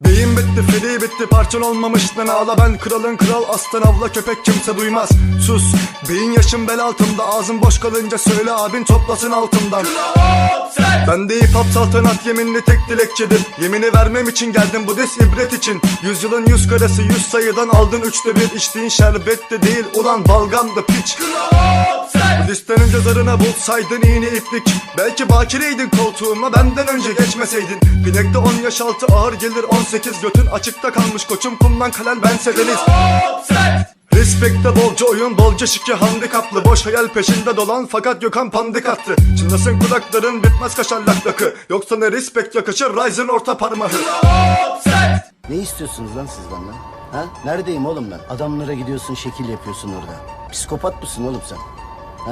Beyin bitti fili bitti parçan olmamış. Lan ağla ben kralın kral aslan avla köpek kimse duymaz. Sus beyin yaşım bel altımda. Ağzım boş kalınca söyle abin toplasın altımdan. Ben de hip hop saltanat yeminli tek dilekçedir. Yemini vermem için geldim bu des ibret için. Yüzyılın yüz karesi yüz sayıdan aldın üçte bir. İçtiğin şerbet de değil ulan balgamdı piç. Bu listenin cezarına bulsaydın iğne iplik. Belki bakireydin koltuğuma benden önce geçmeseydin. Bilekte 10 yaş altı ağır gelir 8 götün açıkta kalmış koçum kumdan kalem bense deniz Respekte bolca oyun bolca şike handikaplı Boş hayal peşinde dolan fakat Gökhan pandik attı Çınlasın kulakların bitmez kaşarlak rakı Yoksa ne respekt yakışır Ryzen orta parmağı Ne istiyorsunuz lan siz benden? Ha? Neredeyim oğlum ben? Adamlara gidiyorsun şekil yapıyorsun orada. Psikopat mısın oğlum sen?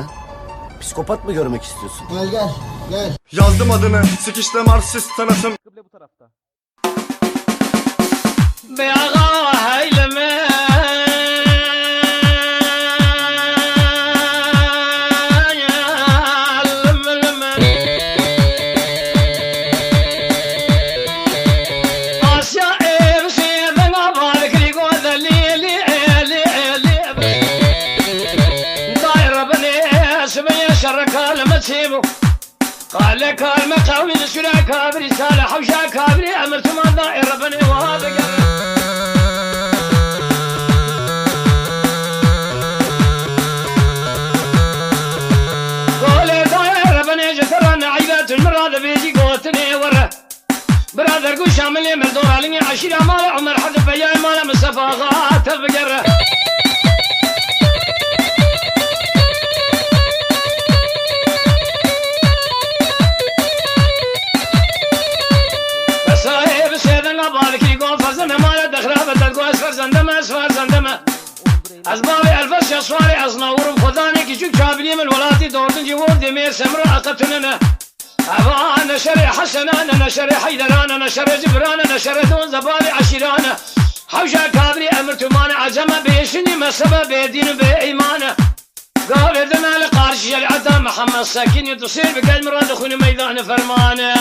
Ha? Psikopat mı görmek istiyorsun? Gel gel gel. Yazdım adını sikişle Marsist sanatım. Kıble bu tarafta. قال كلمة قوي سلا كابري سالة حوشا كابري أمرت ما دائر بني وهذا درگو شامل من دورالین عشیر امال عمر حد فیای مال مصطفى آقا تفجر صاحب سیدن آبادکی گو فرزند مال دخرا بدت گو از فرزندم از فرزندم از باوی الفس یسواری از نورم خدانی که چون کابلیم الولاتی دوردن جیور دیمیر سمرو اقتننه أنا شري حسن أنا شري حيدران أنا شري جبران أنا شري دون زبالي عشيرانه حوجا كابري أمر تمان عجمه بيشني ما سبب دين بإيمانه قال دنا لقارش العدا محمد ساكن يتصير بقلب مراد اخونا ميدان فرمانه